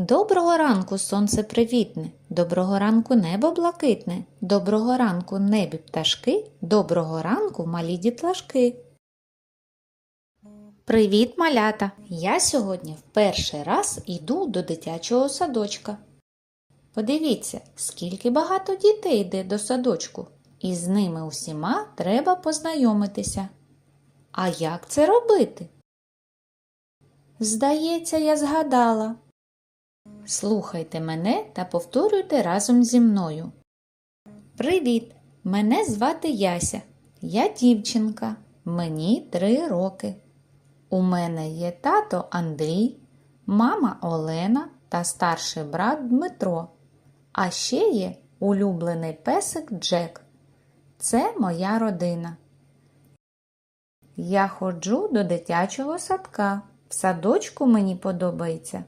Доброго ранку, сонце привітне, доброго ранку небо блакитне, доброго ранку небі пташки, доброго ранку малі дітлашки. Привіт, малята! Я сьогодні в перший раз йду до дитячого садочка. Подивіться, скільки багато дітей йде до садочку, і з ними усіма треба познайомитися. А як це робити? Здається, я згадала. Слухайте мене та повторюйте разом зі мною. Привіт! Мене звати Яся. Я дівчинка. Мені три роки. У мене є тато Андрій, мама Олена та старший брат Дмитро. А ще є улюблений песик Джек. Це моя родина. Я ходжу до дитячого садка. В садочку мені подобається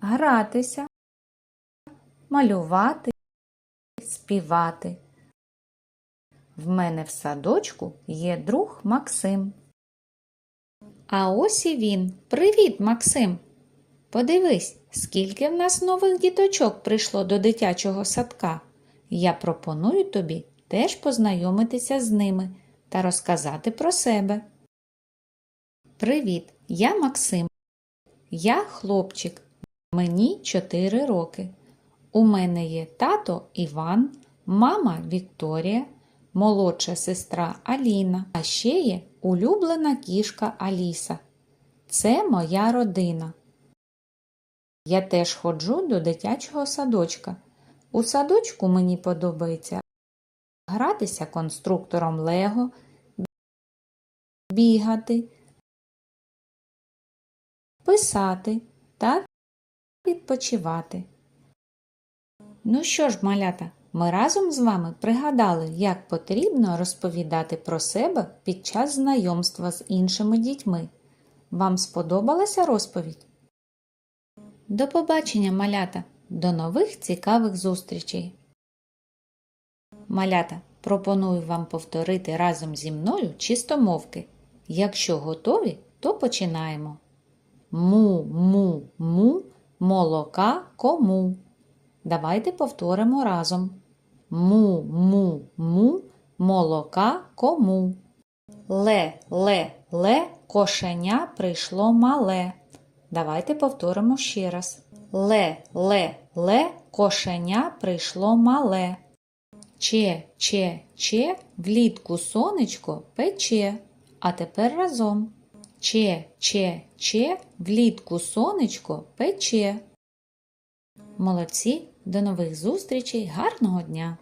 гратися, малювати, співати. В мене в садочку є друг Максим. А ось і він. Привіт, Максим! Подивись, скільки в нас нових діточок прийшло до дитячого садка. Я пропоную тобі теж познайомитися з ними та розказати про себе. Привіт, я Максим. Я хлопчик. Мені 4 роки. У мене є тато Іван, мама Вікторія, молодша сестра Аліна, а ще є улюблена кішка Аліса. Це моя родина. Я теж ходжу до дитячого садочка. У садочку мені подобається гратися конструктором Лего, бігати, писати та відпочивати. Ну що ж, малята, ми разом з вами пригадали, як потрібно розповідати про себе під час знайомства з іншими дітьми. Вам сподобалася розповідь? До побачення, малята! До нових цікавих зустрічей! Малята, пропоную вам повторити разом зі мною чистомовки. Якщо готові, то починаємо. Му-му-му молока кому. Давайте повторимо разом. Му-му-му молока кому. Ле-ле-ле кошеня прийшло мале. Давайте повторимо ще раз. Ле-ле-ле кошеня прийшло мале. Че-че-че влітку сонечко пече. А тепер разом. Че-че-че влітку сонечко пече. Молодці, до нових зустрічей, гарного дня!